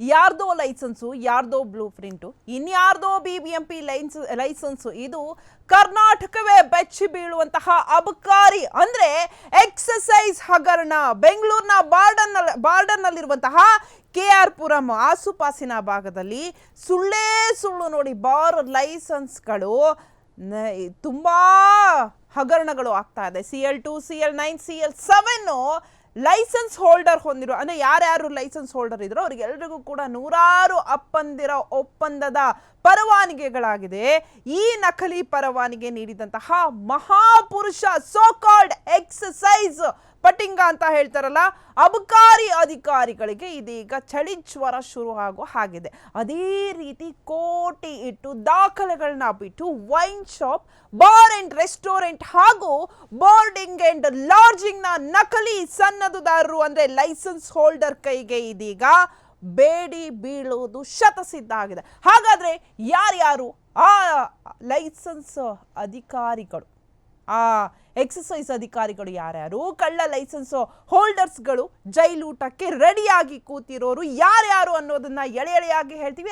ಯಾರ್ದೋ ಲೈಸೆನ್ಸು, ಯಾರ್ದೋ blue print ಇನ್ಯಾರ್ದೋ B B M P lines, licence, ಇದು ಕರ್ನಾಟಕವೇ ಬೆಚ್ಚಿ ಬೀಳುವಂತಹ ಅಬಕಾರಿ ಅಂದ್ರೆ ಎಕ್ಸಸೈಸ್ ಹಗರಣ, ಬೆಂಗಳೂರಿನ ಬಾರ್ಡರ್ನಲ್ಲಿ ಬಾರ್ಡರ್ನಲ್ಲಿರುವಂತಹ ಕೆ ಆರ್ ಪುರಂ ಆಸುಪಾಸಿನ ಭಾಗದಲ್ಲಿ ಸುಳ್ಳೇ ಸುಳ್ಳು ನೋಡಿ ಬಾರ್ ಲೈಸೆನ್ಸ್ಗಳು ತುಂಬಾ ಹಗರಣಗಳು ಆಗ್ತಾ ಇದೆ. C L two C L nine C L seven licence holder ಹೊಂದಿರೋ ಅಂದರೆ ಯಾರ್ಯಾರು ಲೈಸೆನ್ಸ್ ಹೋಲ್ಡರ್ ಇದ್ರೋ ಅವ್ರಿಗೆಲ್ರಿಗೂ ಕೂಡ ನೂರಾರು ಅಪ್ಪಂದಿರ ಒಪ್ಪಂದದ ಪರವಾನಿಗೆಗಳಾಗಿದೆ. ಈ ನಕಲಿ ಪರವಾನಿಗೆ ನೀಡಿದಂತಹ ಮಹಾಪುರುಷ ಸೋಕಾಲ್ಡ್ ಎಕ್ಸಸೈಸ್ ಪಟಿಂಗ ಅಂತ ಹೇಳ್ತಾರಲ್ಲ, ಅಬಕಾರಿ ಅಧಿಕಾರಿಗಳಿಗೆ ಇದೀಗ ಚಳಿ ಜ್ವರ ಶುರು ಆಗೋ ಹಾಗಿದೆ. ಅದೇ ರೀತಿ ಕೋಟಿ ಇಟ್ಟು ದಾಖಲೆಗಳನ್ನ ಬಿಟ್ಟು wine shop, bar and restaurant ಹಾಗೂ ಬೋರ್ಡಿಂಗ್ ಅಂಡ್ ಲಾಡ್ಜಿಂಗ್ನ ನಕಲಿ ಸನ್ನದುದಾರರು ಅಂದ್ರೆ ಲೈಸೆನ್ಸ್ ಹೋಲ್ಡರ್ ಕೈಗೆ ಇದೀಗ ಬೇಡಿ ಬೀಳುವುದು ಶತಸಿದ್ಧ ಆಗಿದೆ. ಹಾಗಾದ್ರೆ ಯಾರ್ಯಾರು ಆ ಲೈಸೆನ್ಸ್ ಅಧಿಕಾರಿಗಳು ಆ ಎಕ್ಸಸೈಸ್ ಅಧಿಕಾರಿಗಳು ಯಾರ್ಯಾರು, ಕಳ್ಳ ಲೈಸೆನ್ಸ್ ಹೋಲ್ಡರ್ಸ್ಗಳು ಜೈಲೂಟಕ್ಕೆ ರೆಡಿಯಾಗಿ ಕೂತಿರೋರು ಯಾರ್ಯಾರು ಅನ್ನೋದನ್ನ ಎಳೆ ಎಳೆಯಾಗಿ ಹೇಳ್ತೀವಿ.